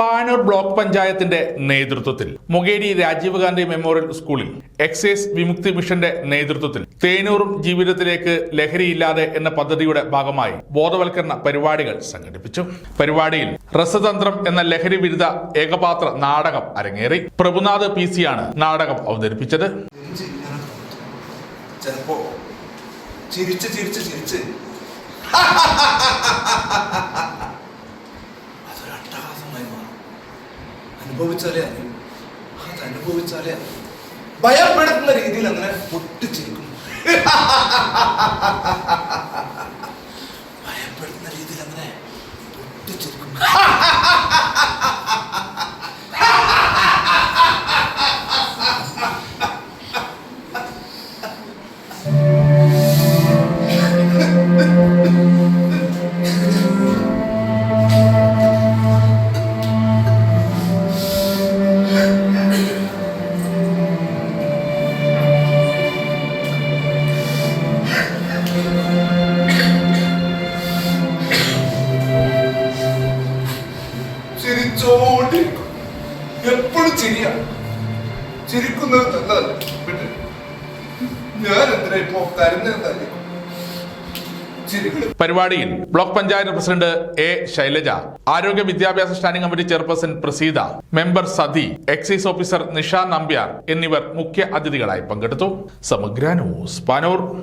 Panoor block പഞ്ചായത്തിന്റെ നേതൃത്വത്തിൽ Mukeri Rajiv Gandhi memorial സ്കൂളിൽ എക്സൈസ് വിമുക്തി മിഷന്റെ നേതൃത്വത്തിൽ തേനൂറും ജീവിതത്തിലേക്ക് ലഹരിയില്ലാതെ എന്ന പദ്ധതിയുടെ ഭാഗമായി ബോധവൽക്കരണ പരിപാടികൾ സംഘടിപ്പിച്ചു. പരിപാടിയിൽ രസതന്ത്രം എന്ന ലഹരി വിരുദ്ധ ഏകപാത്ര നാടകം അരങ്ങേറി. പ്രഭുനാഥ് പി സിയാണ് നാടകം അവതരിപ്പിച്ചത്. ചിരിച്ച് ചിരിച്ച് ചിരിച്ച്. അനുഭവിച്ചാലേ അറിയും അത് അനുഭവിച്ചാലേ അറിയും ഭയപ്പെടുത്തുന്ന രീതിയിൽ അങ്ങനെ പൊട്ടിച്ചിരിക്കും ഭയപ്പെടുത്തുന്ന രീതിയിൽ അങ്ങനെ പൊട്ടിച്ചിരിക്കും ചിരിച്ചോണ്ടിരിക്കും എപ്പോഴും ചിരിയ. ചിരിക്കുന്നത് നല്ലതല്ല? ഞാൻ എന്തിനാ ഇപ്പോ കരുന്നെന്നല്ലേ ചിരികൾ പരിപാടിയിൽ block panchayat president A Shailaja ആരോഗ്യ വിദ്യാഭ്യാസ standing committee chairperson Praseetha member Sathi excise officer Nisha Nambiar എന്നിവർ മുഖ്യ അതിഥികളായി പങ്കെടുത്തു. സമഗ്ര ന്യൂസ് പാനൂർ.